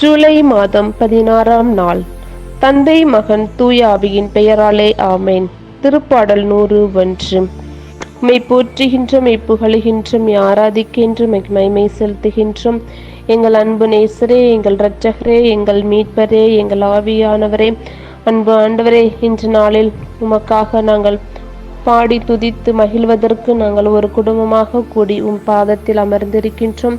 ஜூலை மாதம் பதினாறாம் நாள். தந்தை மகன் தூயாவியின் பெயராலே ஆமேன். திருப்பாடல் நூறு ஒன்று. மெய் போற்றுகின்ற மெய் புகழுகின்றும் மெய் ஆராதிக்கின்ற மைமை செலுத்துகின்றோம். எங்கள் அன்பு நேசரே எங்கள் இரட்சகரே எங்கள் மீட்பரே எங்கள் ஆவியானவரே. அன்பு ஆண்டவரே இன்று நாளில் உமக்காக நாங்கள் பாடி துதித்து மகிழ்வதற்கு நாங்கள் ஒரு குடும்பமாக கூடி உம் பாதத்தில் அமர்ந்திருக்கின்றோம்.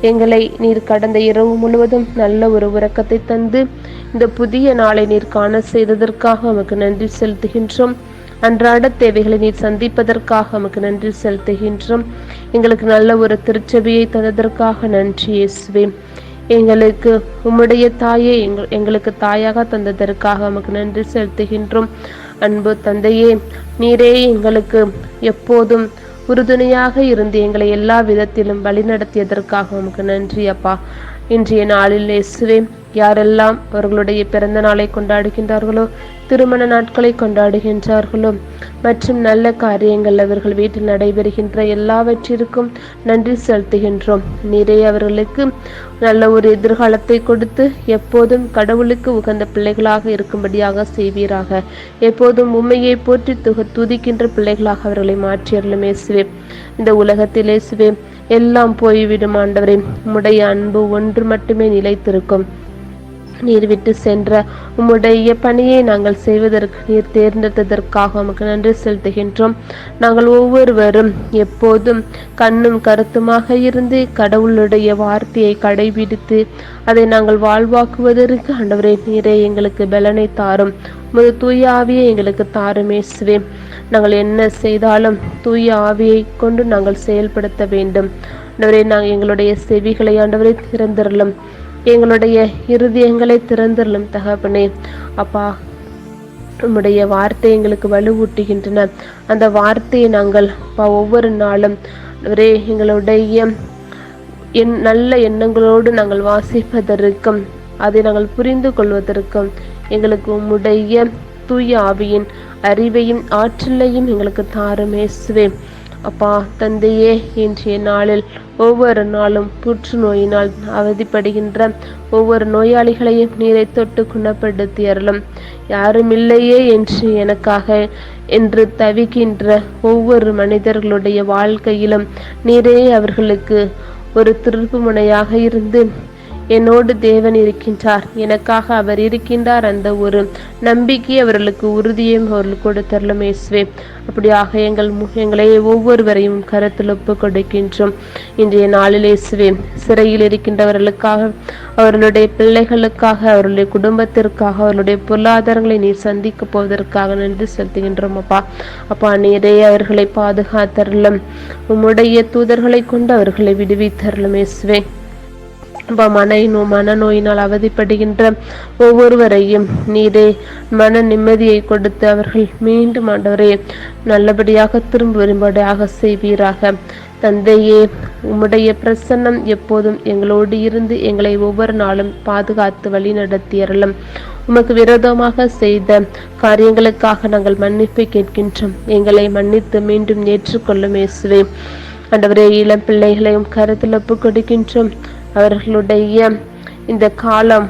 எங்களை நீர் கடந்த இரவு முழுவதும் நல்ல ஒரு உறக்கத்தை தந்து இந்த புதிய நாளை நீர் காண செய்ததற்காக உமக்கு நன்றி செலுத்துகின்றோம். அன்றாட தேவைகளை நீர் சந்திப்பதற்காக உமக்கு நன்றி செலுத்துகின்றோம். எங்களுக்கு நல்ல ஒரு திருச்சபையை தந்ததற்காக நன்றி இயேசுவே. எங்களுக்கு உம்முடைய தாயை எங்கள் எங்களுக்கு தாயாக தந்ததற்காக உமக்கு நன்றி செலுத்துகின்றோம். அன்பு தந்தையே நீரே எங்களுக்கு எப்போதும் உறுதுணையாக இருந்து எங்களை எல்லா விதத்திலும் வழிநடத்தியதற்காக உமக்கு நன்றி அப்பா. இன்றைய நாளில் இயேசுவே யாரெல்லாம் அவர்களுடைய பிறந்த நாளை கொண்டாடுகின்றார்களோ திருமண நாட்களை கொண்டாடுகின்றார்களோ மற்றும் நல்ல காரியங்கள் அவர்கள் வீட்டில் நடைபெறுகின்ற எல்லாவற்றிற்கும் நன்றி செலுத்துகின்றோம். நீரே அவர்களுக்கு நல்ல ஒரு எதிர்காலத்தை கொடுத்து எப்போதும் கடவுளுக்கு உகந்த பிள்ளைகளாக இருக்கும்படியாக செய்வீராக. எப்போதும் உண்மையை போற்றி துக துதிக்கின்ற பிள்ளைகளாக அவர்களை மாற்றியர்களும் இயேசுவே. இந்த உலகத்தில் இயேசுவே எல்லாம் போய்விடும் ஆண்டவரே. உம்முடைய அன்பு ஒன்று மட்டுமே நிலைத்திருக்கும். நீர் விட்டு சென்ற உம்முடைய பணியை நாங்கள் செய்வதற்கு நீர் தேர்ந்தெடுத்ததற்காக உமக்கு நன்றி செலுத்துகின்றோம். நாங்கள் ஒவ்வொருவரும் எப்போதும் கண்ணும் கருத்துமாக இருந்து கடவுளுடைய வார்த்தையை கடைபிடித்து அதை நாங்கள் வாழ்வாக்குவதற்கு ஆண்டவரே நீரே எங்களுக்கு பலனை தாரும். உமது தூய ஆவியை எங்களுக்கு தாருமேசுவே நாங்கள் என்ன செய்தாலும் தூய ஆவியை கொண்டு நாங்கள் செயல்படுத்த வேண்டும். ஆண்டவரே நாங்கள் எங்களுடைய செவிகளை ஆண்டவரை திறந்திரலும். எங்களுடைய இருதயங்களை திறந்துள்ளும் தகப்பனே. அப்பா உம்முடைய வார்த்தை எங்களுக்கு வலுவூட்டுகின்றன. அந்த வார்த்தையை நாங்கள் அப்பா ஒவ்வொரு நாளும் ஒரே எங்களுடைய என் நல்ல எண்ணங்களோடு நாங்கள் வாசிப்பதற்கும் அதை நாங்கள் புரிந்து கொள்வதற்கும் எங்களுக்கு உம்முடைய தூய ஆவியின் அறிவையும் ஆற்றலையும் எங்களுக்கு தாரும் இயேசுவே. அப்பா தந்தையே இன்றைய நாளில் ஒவ்வொரு நாளும் புற்றுநோயினால் அவதிப்படுகின்ற ஒவ்வொரு நோயாளிகளையும் நீரை தொட்டு குணப்படுத்தி அருளும் யாரும் இல்லையே என்று எனக்காக என்று தவிக்கின்ற ஒவ்வொரு மனிதர்களுடைய வாழ்க்கையிலும் நீரே அவர்களுக்கு ஒரு திருப்பு முனையாக இருந்து என்னோடு தேவன் இருக்கின்றார். எனக்காக அவர் இருக்கின்றார் அந்த ஒரு நம்பிக்கை அவர்களுக்கு உறுதியும் அவர்கள் கொடுத்தரலும் இயேசுவே. அப்படியாக எங்கள் எங்களை ஒவ்வொருவரையும் கருத்தில் ஒப்பு கொடுக்கின்றோம். இன்றைய நாளில் இயேசுவே சிறையில் இருக்கின்றவர்களுக்காக அவர்களுடைய பிள்ளைகளுக்காக அவர்களுடைய குடும்பத்திற்காக அவர்களுடைய பொருளாதாரங்களை நீர் சந்திக்க போவதற்காக நன்றி செலுத்துகின்றோம் அப்பா. அப்பா நீரே அவர்களை பாதுகாத்தரலும் உம்முடைய தூதர்களை கொண்டு அவர்களை விடுவித்தரலும் இயேசுவே. மன நோ மனநோயினால் அவதிப்படுகின்ற ஒவ்வொருவரையும் நீரே மன நிம்மதியை கொடுத்து அவர்கள் மீண்டும் ஆண்டவரே நல்லபடியாக திரும்ப வரும்படியாக செய்வீராக. தந்தையே உம்முடைய பிரசன்னம் எப்போதும் எங்களோடு இருந்து எங்களை ஒவ்வொரு நாளும் பாதுகாத்து வழி நடத்தியறலும் உமக்கு விரோதமாக செய்த காரியங்களுக்காக நாங்கள் மன்னிப்பு கேட்கின்றோம். எங்களை மன்னித்து மீண்டும் ஏற்றுக்கொள்ளும் இயேசுவே. ஆண்டவரே இளம் பிள்ளைகளையும் கருத்தில் ஒப்பு கொடுக்கின்றோம் அவர்களுடைய இந்த காலம்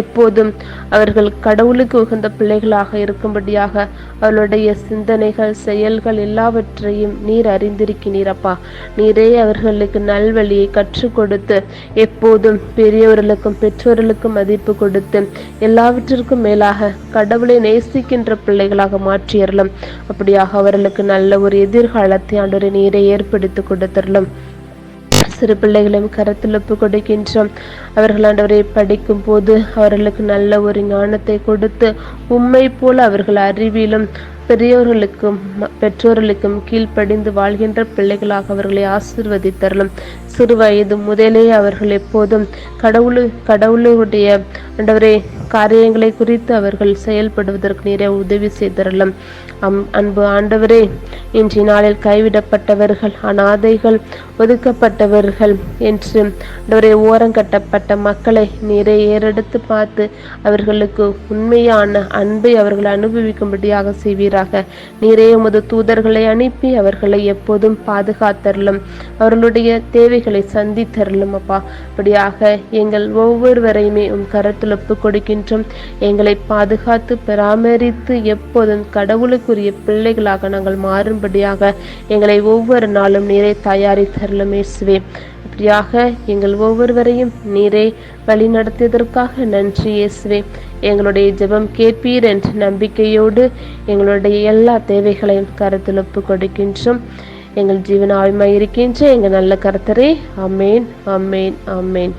எப்போதும் அவர்கள் கடவுளுக்கு உகந்த பிள்ளைகளாக இருக்கும்படியாக அவர்களுடைய சிந்தனைகள் செயல்கள் எல்லாவற்றையும் நீர் அறிந்திருக்கிறீரப்பா நீரே அவர்களுக்கு நல்வழியை கற்றுக் கொடுத்து எப்போதும் பெரியவர்களுக்கும் பெற்றோர்களுக்கும் மதிப்பு கொடுத்து எல்லாவற்றிற்கும் மேலாக கடவுளை நேசிக்கின்ற பிள்ளைகளாக மாற்றியறலும் அப்படியாக அவர்களுக்கு நல்ல ஒரு எதிர்காலத்தை ஆண்டு நீரை ஏற்படுத்தி கொடுத்தரலும். சிறு பிள்ளைகளையும் கருத்தில் ஒப்பு கொடுக்கின்றோம். அவர்கள் ஆண்டவரை படிக்கும் போது அவர்களுக்கு நல்ல ஒரு ஞானத்தை கொடுத்து உம்மை போல அவர்கள் அறிவிலும் பெரியோர்களுக்கும் பெற்றோர்களுக்கும் கீழ்ப்படிந்து வாழ்கின்ற பிள்ளைகளாக அவர்களை ஆசிர்வதித்தரலாம் சிறு வயது முதலே அவர்கள் எப்போதும் கடவுளு கடவுளுடைய ஆண்டவரே காரியங்களை குறித்து அவர்கள் செயல்படுவதற்கு நிறைய உதவி செய்தரலாம் அம் அன்பு ஆண்டவரே இன்றைய நாளில் கைவிடப்பட்டவர்கள் அனாதைகள் ஒதுக்கப்பட்டவர்கள் என்று ஆண்டவரே ஓரங்கட்டப்பட்ட மக்களை நிறைய ஏறெடுத்து பார்த்து அவர்களுக்கு உண்மையான அன்பை அவர்கள் அனுபவிக்கும்படியாக செய்வீராக மாறாக நீரே உமது தூதர்களை அனுப்பி அவர்களை எப்போதும் பாதுகாத்தரலும் அவர்களுடைய தேவைகளை சந்தித்தரலும் அப்பா. அப்படியாக எங்கள் ஒவ்வொருவரையுமே உம் கரத்தில் ஒப்பு கொடுக்கின்றோம் எங்களை பாதுகாத்து பராமரித்து எப்போதும் கடவுளுக்குரிய பிள்ளைகளாக நாங்கள் மாறும்படியாக எங்களை ஒவ்வொரு நாளும் நீரை தயாரித்தரலும் இயேசுவே. இப்படியாக எங்கள் ஒவ்வொருவரையும் நீரே வழி நடத்தியதற்காக நன்றி இயேசுவே. எங்களுடைய ஜெபம் கேட்பீர் என்ற நம்பிக்கையோடு எங்களுடைய எல்லா தேவைகளையும் கருத்தில் ஒப்பு கொடுக்கின்றோம். எங்கள் ஜீவன ஆய்மாய் இருக்கின்ற எங்கள் நல்ல கருத்தரே அமேன் அமேன் அமேன்